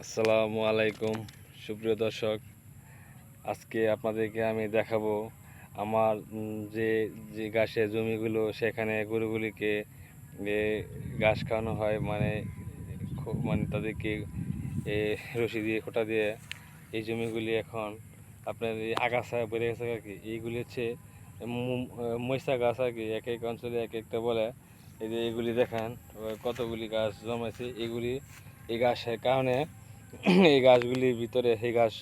আসসালামু আলাইকুম, সুপ্রিয় দর্শক। আজকে আপনাদেরকে আমি দেখাবো আমার যে যে ঘাসের জমিগুলো সেখানে গরুগুলিকে ঘাস খাওয়ানো হয় মানে মানে তাদেরকে রশি দিয়ে, খোটা দিয়ে এই জমিগুলি এখন আপনার এই আগাছা বেড়ে গেছে আর কি। এইগুলি হচ্ছে মু- গাছ আর কি, এক এক অঞ্চলে এক একটা বলে। এই যে এইগুলি দেখেন কতগুলি গাছ জমেছে। এগুলি এই গাছের কারণে এই গাছগুলির ভিতরে সেই গাছ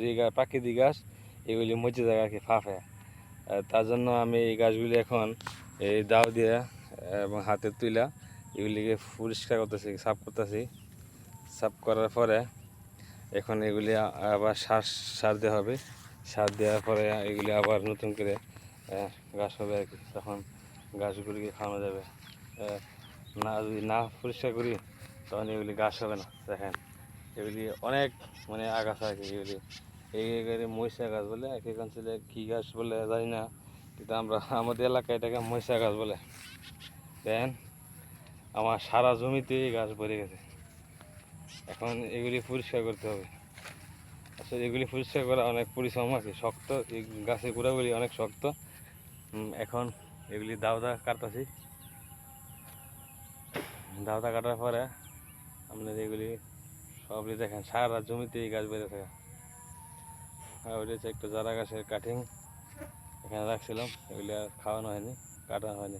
যে প্রাকৃতিক গাছ, এগুলি মজে যায় কি ফাঁফে তার জন্য আমি এই গাছগুলি এখন এই দাও দিয়ে এবং হাতে তুলা এগুলিকে পরিষ্কার করতেছি, সাফ করতেছি। সাফ করার পরে এখন এগুলি আবার সার সার দেওয়া হবে। সার দেওয়ার পরে এগুলি আবার নতুন করে গাছ হবে আর কি। তখন গাছগুলিকে খাওয়ানো যাবে। না, যদি না পরিষ্কার করি, তখন এগুলি গাছ হবে না, দেখেন। এগুলি অনেক মানে আগাছা আছে, এগুলি এই এগুলি মহিষা গাছ বলে এক এক অঞ্চলে কী গাছ বলে জানি না, কিন্তু আমরা, আমাদের এলাকায় এটাকে মহিষা গাছ বলে। দেন, আমার সারা জমিতে এই গাছ ভরে গেছে। এখন এগুলি পরিষ্কার করতে হবে। আসলে এগুলি পরিষ্কার করা অনেক পরিশ্রম আছে, শক্ত, এই গাছের গোড়াগুলি অনেক শক্ত। এখন এগুলি দাওদা কাটতেছি। দাওদা কাটার পরে আপনার এগুলি সবই দেখেন, সারা জমিতে এই গাছ বেড়ে থাকে। আর ওইটা হচ্ছে একটা জারা গাছের কাটিং এখানে রাখছিলাম, এগুলি আর খাওয়ানো হয়নি, কাটানো হয়নি।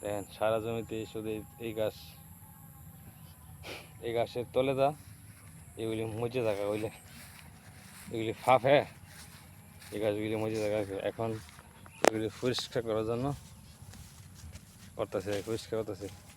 দেখেন, সারা জমিতে শুধু এই- গাছ, এই গাছের তলে দা এগুলি মজে থাকা ওইলে এগুলি হ্যাঁ? এই গাছগুলি মজে থাকা। এখন এগুলি পরিষ্কার করার জন্য করতেছে, পরিষ্কার করতেছে।